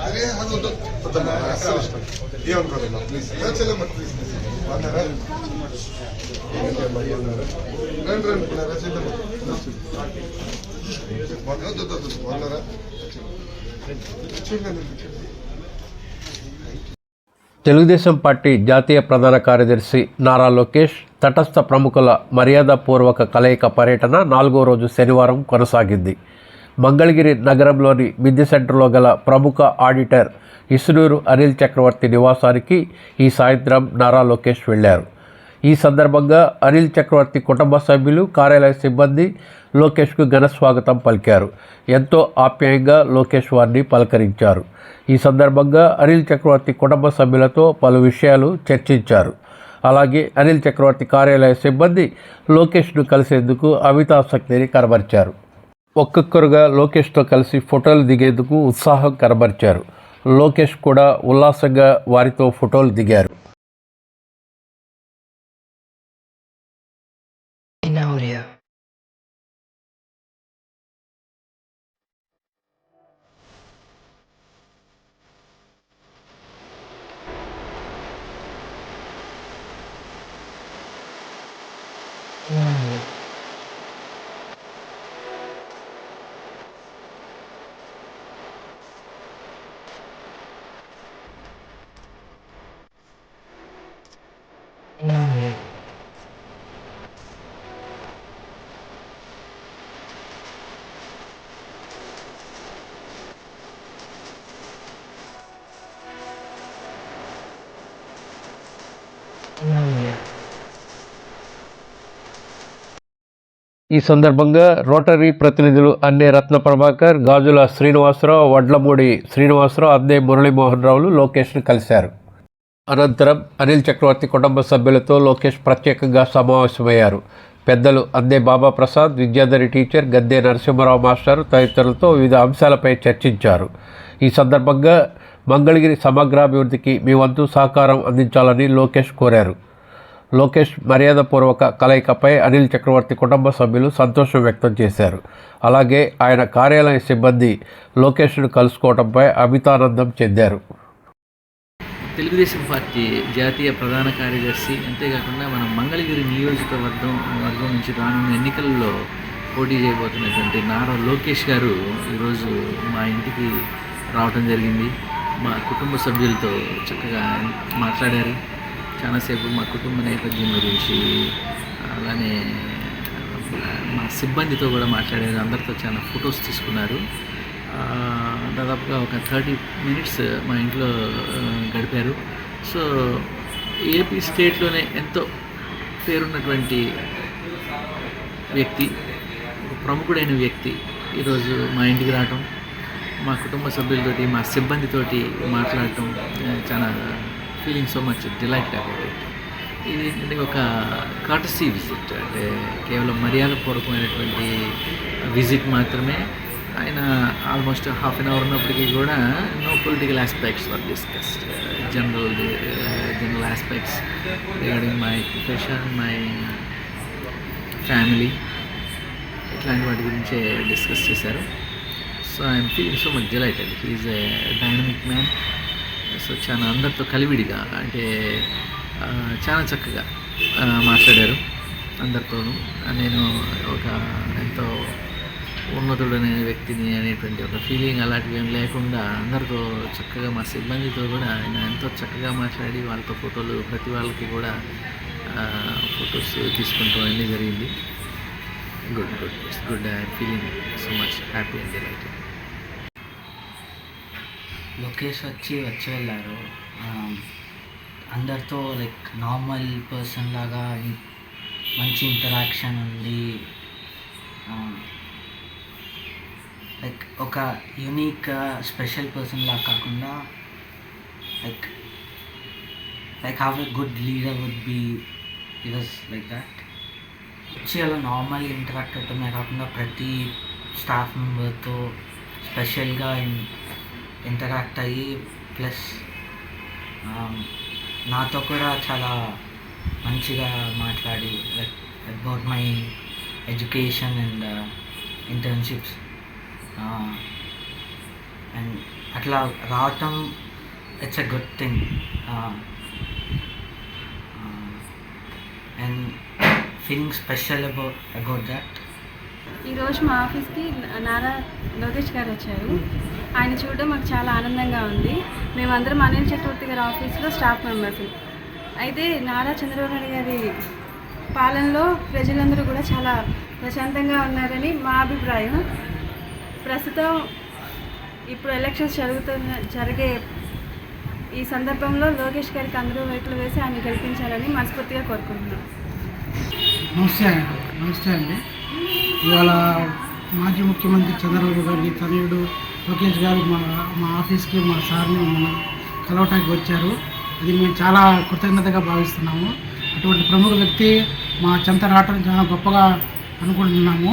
అది వద్దు వద్దమ్మా అస్సలు ఇష్టం ఏమనుకోదమ్మా ప్లీజ్ ప్లీజ్ బాగున్నారా రండి రండి వద్దు వద్దు బాగున్నారా చూడండి తెలుగుదేశం పార్టీ జాతీయ ప్రధాన కార్యదర్శి నారా లోకేష్ తటస్థ ప్రముఖుల మర్యాదపూర్వక కలయిక పర్యటన నాలుగో రోజు శనివారం కొనసాగింది. మంగళగిరి నగరంలోని మిద్దె సెంటర్లో గల ప్రముఖ ఆడిటర్ ఇసునూరు అనిల్ చక్రవర్తి నివాసానికి ఈ సాయంత్రం నారా లోకేష్ వెళ్ళారు ఈ సందర్భంగా అనిల్ చక్రవర్తి కుటుంబ సభ్యులు కార్యాలయ సిబ్బంది లోకేష్కు ఘన స్వాగతం పలికారు. ఎంతో ఆప్యాయంగా లోకేష్ వారిని పలకరించారు. ఈ సందర్భంగా అనిల్ చక్రవర్తి కుటుంబ సభ్యులతో పలు విషయాలు చర్చించారు. అలాగే అనిల్ చక్రవర్తి కార్యాలయ సిబ్బంది లోకేష్ను కలిసేందుకు అమితాసక్తిని కనబరిచారు. ఒక్కొక్కరుగా లోకేష్తో కలిసి ఫోటోలు దిగేందుకు ఉత్సాహం కనబరిచారు లోకేష్ కూడా ఉల్లాసంగా వారితో ఫోటోలు దిగారు In audio. In audio. In audio. In audio. ఈ సందర్భంగా రోటరీ ప్రతినిధులు అన్నే రత్న ప్రభాకర్ గాజుల శ్రీనివాసరావు వడ్లమూడి శ్రీనివాసరావు అన్నే మురళీమోహన్ రావులు లోకేష్ను కలిశారు. అనంతరం అనిల్ చక్రవర్తి కుటుంబ సభ్యులతో లోకేష్ ప్రత్యేకంగా సమావేశమయ్యారు. పెద్దలు అద్దే బాబా ప్రసాద్ విద్యాధరి టీచర్ గద్దే నరసింహారావు మాస్టర్ తదితరులతో వివిధ అంశాలపై చర్చించారు. ఈ సందర్భంగా మంగళగిరి సమగ్రాభివృద్ధికి మీ వంతు సహకారం అందించాలని లోకేష్ కోరారు. లోకేష్ మర్యాదపూర్వక కలయికపై అనిల్ చక్రవర్తి కుటుంబ సభ్యులు సంతోషం వ్యక్తం చేశారు. అలాగే ఆయన కార్యాలయ సిబ్బంది లోకేష్ను కలుసుకోవడంపై అమితానందం చెందారు. తెలుగుదేశం పార్టీ జాతీయ ప్రధాన కార్యదర్శి అంతేకాకుండా మన మంగళగిరి నియోజకవర్గం వర్గం నుంచి రానున్న ఎన్నికల్లో పోటీ చేయబోతున్నటువంటి నారా లోకేష్ గారు ఈరోజు మా ఇంటికి రావటం జరిగింది. మా కుటుంబ సభ్యులతో చక్కగా మాట్లాడారు. చాలాసేపు మా కుటుంబ నేపథ్యం గురించి అలానే మా సిబ్బందితో కూడా మాట్లాడారు. అందరితో చాలా ఫొటోస్ తీసుకున్నారు. దాదాపుగా ఒక థర్టీ మినిట్స్ మా ఇంట్లో గడిపారు. సో ఏపీ స్టేట్లోనే ఎంతో పేరున్నటువంటి వ్యక్తి ఒక ప్రముఖుడైన వ్యక్తి ఈరోజు మా ఇంటికి రావటం. మా కుటుంబ సభ్యులతోటి మా సిబ్బందితోటి మాట్లాడటం చాలా feeling so much delight about it ఇది ఏంటంటే ఒక కాటసీ విజిట్ అంటే కేవలం మర్యాదపూర్వకమైనటువంటి విజిట్ మాత్రమే. ఆయన ఆల్మోస్ట్ హాఫ్ అన్ అవర్ ఉన్నప్పటికీ కూడా no political aspects were discussed general general aspects regarding my profession my family ఇట్లాంటి వాటి గురించే డిస్కస్ చేశారు. So I'm feeling so much delighted he is a dynamic man so చాలా అందరితో కలివిడిగా అంటే చాలా చక్కగా మాట్లాడారు అందరితోనూ. నేను ఒక ఎంతో ఉన్నతుడనే వ్యక్తిని అనేటువంటి ఒక ఫీలింగ్ అలాంటివి ఏం లేకుండా అందరితో చక్కగా మా సిబ్బందితో కూడా ఆయన ఎంతో చక్కగా మాట్లాడి వాళ్ళతో ఫోటోలు ప్రతి వాళ్ళకి కూడా ఫొటోస్ తీసుకుంటాం అన్నీ జరిగింది. Good good it's good I feeling so much happy and delighted Lokesh వచ్చి వచ్చి వెళ్ళారు. అందరితో లైక్ నార్మల్ పర్సన్ లాగా మంచి ఇంటరాక్షన్ ఉంది. లైక్ ఒక యూనిక్ స్పెషల్ పర్సన్ లాగా కాకుండా like like have a good leader would be it was like that వచ్చి అలా నార్మల్ ఇంటరాక్ట్ అవటమే కాకుండా ప్రతి స్టాఫ్ మెంబర్తో స్పెషల్గా ఇంటరాక్ట్ అయ్యి ప్లస్ um, నాతో కూడా చాలా మంచిగా మాట్లాడి like about my education and internships and అట్లా రావటం it's a good thing and feeling special about about that ఈరోజు మా ఆఫీస్కి నారా లోకేష్ గారు వచ్చారు. ఆయన చూడడం మాకు చాలా ఆనందంగా ఉంది. మేమందరం అనిల్ చక్రవర్తి గారి ఆఫీస్లో స్టాఫ్ మెంబర్స్. అయితే నారా చంద్రబాబు నాయుడు గారి పాలనలో ప్రజలందరూ కూడా చాలా ప్రశాంతంగా ఉన్నారని మా అభిప్రాయం. ప్రస్తుతం ఇప్పుడు ఎలక్షన్స్ జరుగుతున్న జరిగే ఈ సందర్భంలో లోకేష్ గారికి అందరూ వైపులు వేసి ఆయన గెలిపించాలని మనస్ఫూర్తిగా కోరుకుంటున్నాం. నమస్తే నమస్తే అండి. ఇవాళ మాజీ ముఖ్యమంత్రి చంద్రబాబు గారికి తనయుడు లోకేష్ గారు మా మా ఆఫీస్కి మా సార్ని మన కలవటానికి వచ్చారు. అది మేము చాలా కృతజ్ఞతగా భావిస్తున్నాము. అటువంటి ప్రముఖ వ్యక్తి మా చెంత రావటం చాలా గొప్పగా అనుకుంటున్నాము.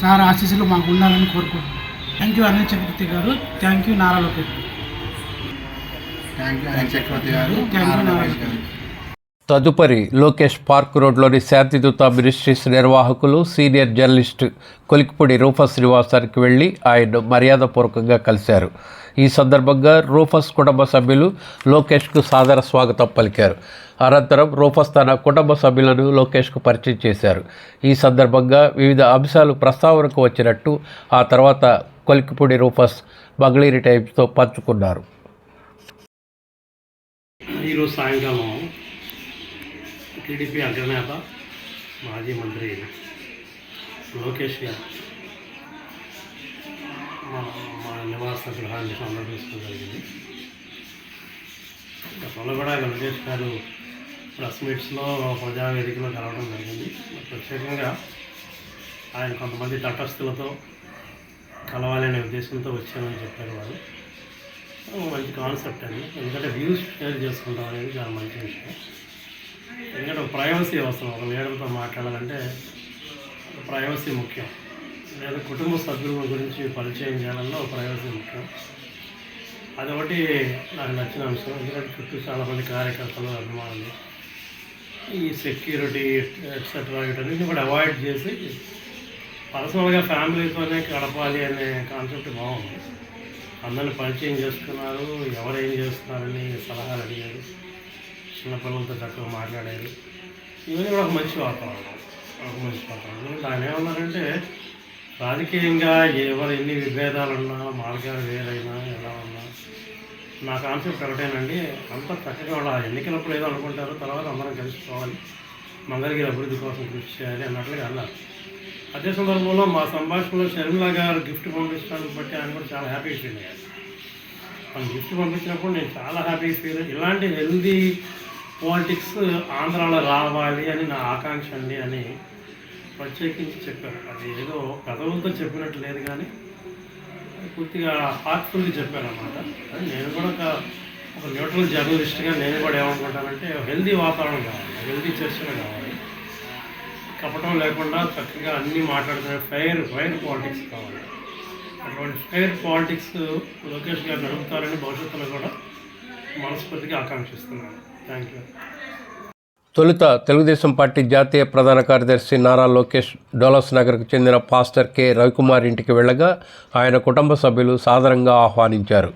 సార్ ఆశీస్సులు మాకు ఉండాలని కోరుకుంటున్నాం thank you Anil Chakravarthi garu. Thank you Nara Lokesh thank you Anil Chakravarthi garu. Thank you Nara Lokesh గారు. తదుపరి లోకేష్ పార్క్ రోడ్లోని శాంతిదూత మినిస్ట్రీస్ నిర్వాహకులు సీనియర్ జర్నలిస్ట్ కొలికిపూడి రూఫస్ నివాసానికి వెళ్ళి ఆయన మర్యాదపూర్వకంగా కలిశారు. ఈ సందర్భంగా రూఫస్ కుటుంబ సభ్యులు లోకేష్కు సాదర స్వాగతం పలికారు. అనంతరం రూఫస్ తన కుటుంబ సభ్యులను లోకేష్కు పరిచయం చేశారు. ఈ సందర్భంగా వివిధ అంశాలు ప్రస్తావనకు వచ్చినట్టు ఆ తర్వాత కొలికిపూడి రూఫస్ మంగళగిరి టైమ్స్తో పంచుకున్నారు. ఈరోజు సాయంకాలం టీడీపీ అగ్రనేత మాజీ మంత్రి లోకేష్ గారు మా మా నివాస గృహాన్ని సందర్శించడం జరిగింది. గతంలో కూడా లోకేష్ గారు ప్రెస్ మీట్స్లో ప్రజావేదికలో కలవడం జరిగింది. ప్రత్యేకంగా ఆయన కొంతమంది తటస్థులతో కలవాలనే ఉద్దేశంతో వచ్చామని చెప్పారు వారు మంచి కాన్సెప్ట్ అండి. ఎందుకంటే వ్యూస్ షేర్ చేసుకుంటాం అనేది చాలా మంచి విషయం. ఎందుకంటే ప్రైవసీ అవసరం. ఒక లీడర్తో మాట్లాడాలంటే ప్రైవసీ ముఖ్యం. లేదా కుటుంబ సభ్యుల గురించి పరిచయం చేయాలన్నా ప్రైవసీ ముఖ్యం. అదొకటి నాకు నచ్చిన అంశం. ఎందుకంటే చుట్టూ చాలామంది కార్యకర్తలు అభిమానులు ఈ సెక్యూరిటీ ఎట్సెట్రా వీటన్నిటిని కూడా అవాయిడ్ చేసి పర్సనల్గా ఫ్యామిలీతోనే గడపాలి అనే కాన్సెప్ట్ బాగుంది. అందరిని పరిచయం చేసుకున్నారు. ఎవరు ఏం చేస్తున్నారని సలహాలు అడిగారు. చిన్నపిల్లలతో చక్కగా మాట్లాడేది. ఇవన్నీ ఒక మంచి వాతావరణం. ఒక మంచి వాతావరణం. ఎందుకంటే ఆయన ఏమన్నారంటే రాజకీయంగా ఎవరు ఎన్ని విభేదాలు ఉన్నా మార్గాలు వేరైనా ఎలా ఉన్నా నా కాన్సెప్ట్ ఒకటేనండి. అంత చక్కగా వాళ్ళ ఎన్నికలప్పుడు ఏదో అనుకుంటారో తర్వాత అందరం కలిసిపోవాలి మంగళగిరి అభివృద్ధి కోసం కృషి చేయాలి అన్నట్లుగా అన్నారు. అదే సందర్భంలో మా సంభాషణలో షర్మిలా గారు గిఫ్ట్ పంపించడానికి బట్టి ఆయన కూడా చాలా హ్యాపీ ఫీల్ అయ్యారు. తను గిఫ్ట్ పంపించినప్పుడు నేను చాలా హ్యాపీ ఫీల్ ఇలాంటి హెల్దీ పాలిటిక్స్ uh, ఆంధ్రాలో రావాలి అని నా ఆకాంక్ష అండి అని ప్రత్యేకించి చెప్పారు. అది ఏదో కథలతో చెప్పినట్టు లేదు కానీ పూర్తిగా హార్ట్ఫుల్గా చెప్పారు అనమాట నేను కూడా ఒక ఒక న్యూట్రల్ జర్నలిస్ట్గా నేను కూడా ఏమనుకుంటానంటే హెల్దీ వాతావరణం కావాలి హెల్దీ చర్చలు కావాలి. కపటం లేకుండా చక్కగా అన్నీ మాట్లాడుతున్న ఫైర్ ఫైర్ పాలిటిక్స్ కావాలి. అటువంటి ఫైర్ పాలిటిక్స్ లోకేష్ గారు నడుపుతారని భవిష్యత్తులో కూడా మనస్ఫూర్తిగా ఆకాంక్షిస్తున్నాను. తొలుత తెలుగుదేశం పార్టీ జాతీయ ప్రధాన కార్యదర్శి నారా లోకేష్ డోలస్ నగర్కు చెందిన పాస్టర్ కె. రవికుమార్ ఇంటికి వెళ్ళగా ఆయన కుటుంబ సభ్యులు సాదరంగా ఆహ్వానించారు.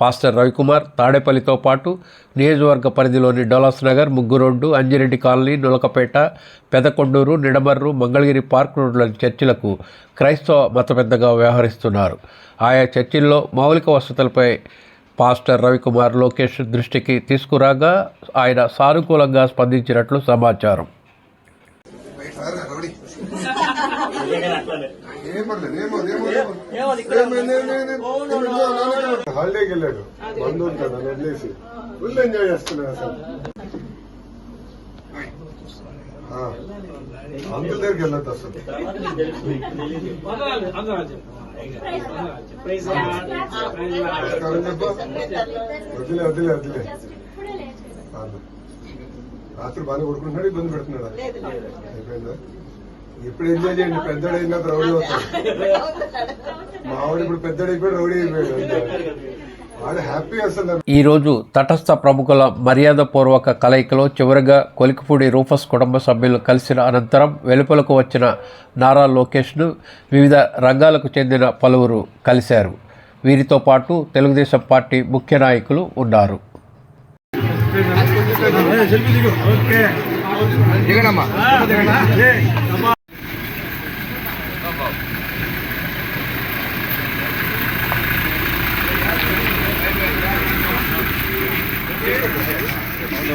పాస్టర్ రవికుమార్ తాడేపల్లితో పాటు నియోజకవర్గ పరిధిలోని డోలస్ నగర్ ముగ్గురోడ్డు అంజిరెడ్డి కాలనీ నులకపేట పెదకొండూరు నిడమర్రు మంగళగిరి పార్క్ రోడ్లోని చర్చిలకు క్రైస్తవ మత పెద్దగా వ్యవహరిస్తున్నారు. ఆయా చర్చిల్లో మౌలిక వసతులపై పాస్టర్ రవికుమార్ లోకేష్ దృష్టికి తీసుకురాగా ఆయన సానుకూలంగా స్పందించినట్లు సమాచారం. హాలిడేకి వెళ్ళాడు. బంధువులు కదా వదిలేసి ఫుల్ ఎంజాయ్ చేస్తున్నాడు అసలు. దగ్గరికి వదిలే వదిలే వదిలే రాత్రి బాగా కొడుకుంటున్నాడు ఇబ్బంది పెడుతున్నాడు అయిపోయిందా ఇప్పుడు ఎంజాయ్ చేయండి పెద్దోడు అయినాక రౌడీ అవుతాడు మావాడు ఇప్పుడు పెద్దోడు అయిపోయి రౌడీ అయిపోయాడు. ఈరోజు తటస్థ ప్రముఖుల మర్యాదపూర్వక కలయికలో చివరిగా కొలికిపూడి రూఫస్ కుటుంబ సభ్యులు కలిసిన అనంతరం వెలుపలకు వచ్చిన నారా లోకేష్ను వివిధ రంగాలకు చెందిన పలువురు కలిశారు. వీరితో పాటు తెలుగుదేశం పార్టీ ముఖ్య నాయకులు ఉన్నారు.